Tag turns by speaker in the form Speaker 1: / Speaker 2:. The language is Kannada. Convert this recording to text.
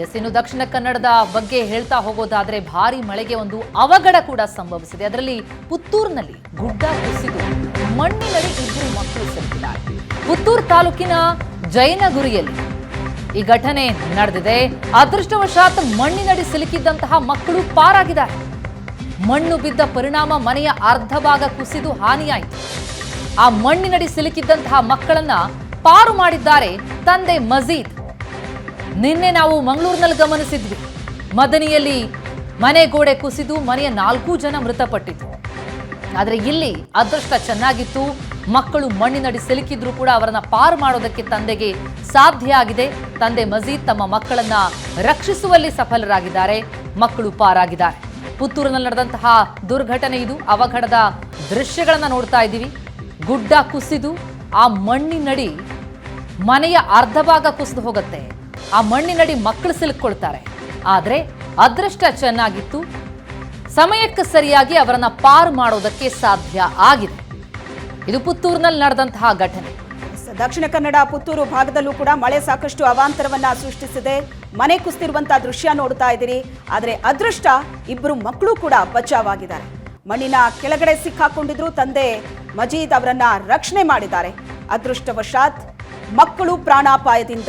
Speaker 1: ಎಸ್ ಇನ್ನು ದಕ್ಷಿಣ ಕನ್ನಡದ ಬಗ್ಗೆ ಹೇಳ್ತಾ ಹೋಗೋದಾದ್ರೆ ಭಾರಿ ಮಳೆಗೆ ಒಂದು ಅವಘಡ ಕೂಡ ಸಂಭವಿಸಿದೆ. ಅದರಲ್ಲಿ ಪುತ್ತೂರಿನಲ್ಲಿ ಗುಡ್ಡ ಕುಸಿದು ಮಣ್ಣಿನಲ್ಲಿ ಇಬ್ಬರು ಮಕ್ಕಳು ಸಿಲುಕಿದ್ದಾರೆ ಪುತ್ತೂರು ತಾಲೂಕಿನ ಜೈನಗುರಿಯಲ್ಲಿ ಈ ಘಟನೆ ನಡೆದಿದೆ. ಅದೃಷ್ಟವಶಾತ್ ಮಣ್ಣಿನಡಿ ಸಿಲುಕಿದ್ದಂತಹ ಮಕ್ಕಳು ಪಾರಾಗಿದ್ದಾರೆ. ಮಣ್ಣು ಬಿದ್ದ ಪರಿಣಾಮ ಮನೆಯ ಅರ್ಧ ಭಾಗ ಕುಸಿದು ಹಾನಿಯಾಯಿತು. ಆ ಮಣ್ಣಿನಡಿ ಸಿಲುಕಿದ್ದಂತಹ ಮಕ್ಕಳನ್ನ ಪಾರು ಮಾಡಿದ್ದಾರೆ ತಂದೆ ಮಜೀದ್. ನಿನ್ನೆ ನಾವು ಮಂಗಳೂರಿನಲ್ಲಿ ಗಮನಿಸಿದ್ವಿ. ಮದನಿಯಲ್ಲಿ ಮನೆ ಗೋಡೆ ಕುಸಿದು ಮನೆಯ ನಾಲ್ಕು ಜನ ಮೃತಪಟ್ಟಿದ್ರು. ಆದರೆ ಇಲ್ಲಿ ಅದೃಷ್ಟ ಚೆನ್ನಾಗಿತ್ತು. ಮಕ್ಕಳು ಮಣ್ಣಿನಡಿ ಸಿಲುಕಿದ್ರು ಕೂಡ ಅವರನ್ನ ಪಾರು ಮಾಡೋದಕ್ಕೆ ತಂದೆಗೆ ಸಾಧ್ಯ ಆಗಿದೆ. ತಂದೆ ಮಜೀದ್ ತಮ್ಮ ಮಕ್ಕಳನ್ನ ರಕ್ಷಿಸುವಲ್ಲಿ ಸಫಲರಾಗಿದ್ದಾರೆ. ಮಕ್ಕಳು ಪಾರಾಗಿದ್ದಾರೆ. ಪುತ್ತೂರಿನಲ್ಲಿ ನಡೆದಂತಹ ದುರ್ಘಟನೆ ಇದು. ಅವಘಡದ ದೃಶ್ಯಗಳನ್ನ ನೋಡ್ತಾ ಇದ್ದೀವಿ. ಗುಡ್ಡ ಕುಸಿದು ಆ ಮಣ್ಣಿನಡಿ ಮನೆಯ ಅರ್ಧ ಭಾಗ ಕುಸಿದು ಹೋಗುತ್ತೆ. ಆ ಮಣ್ಣಿನಡಿ ಮಕ್ಕಳು ಸಿಲುಕೊಳ್ತಾರೆ. ಆದರೆ ಅದೃಷ್ಟ ಚೆನ್ನಾಗಿತ್ತು. ಸಮಯಕ್ಕೆ ಸರಿಯಾಗಿ ಅವರನ್ನು ಪಾರು ಮಾಡೋದಕ್ಕೆ ಸಾಧ್ಯ ಆಗಿದೆ. ಇದು ಪುತ್ತೂರಿನಲ್ಲಿ ನಡೆದಂತಹ ಘಟನೆ.
Speaker 2: ದಕ್ಷಿಣ ಕನ್ನಡ ಪುತ್ತೂರು ಭಾಗದಲ್ಲೂ ಕೂಡ ಮಳೆ ಸಾಕಷ್ಟು ಅವಾಂತರವನ್ನ ಸೃಷ್ಟಿಸಿದೆ. ಮನೆ ಕುಸಿದಿರುವಂತಹ ದೃಶ್ಯ ನೋಡ್ತಾ ಇದ್ದೀರಿ. ಆದರೆ ಅದೃಷ್ಟ ಇಬ್ಬರು ಮಕ್ಕಳು ಕೂಡ ಬಚಾವಾಗಿದ್ದಾರೆ. ಮಣ್ಣಿನ ಕೆಳಗಡೆ ಸಿಕ್ಕಾಕೊಂಡಿದ್ರು ತಂದೆ ಮಜೀದ್ ಅವರನ್ನ ರಕ್ಷಣೆ ಮಾಡಿದ್ದಾರೆ. ಅದೃಷ್ಟವಶಾತ್ ಮಕ್ಕಳು ಪ್ರಾಣಾಪಾಯದಿಂದ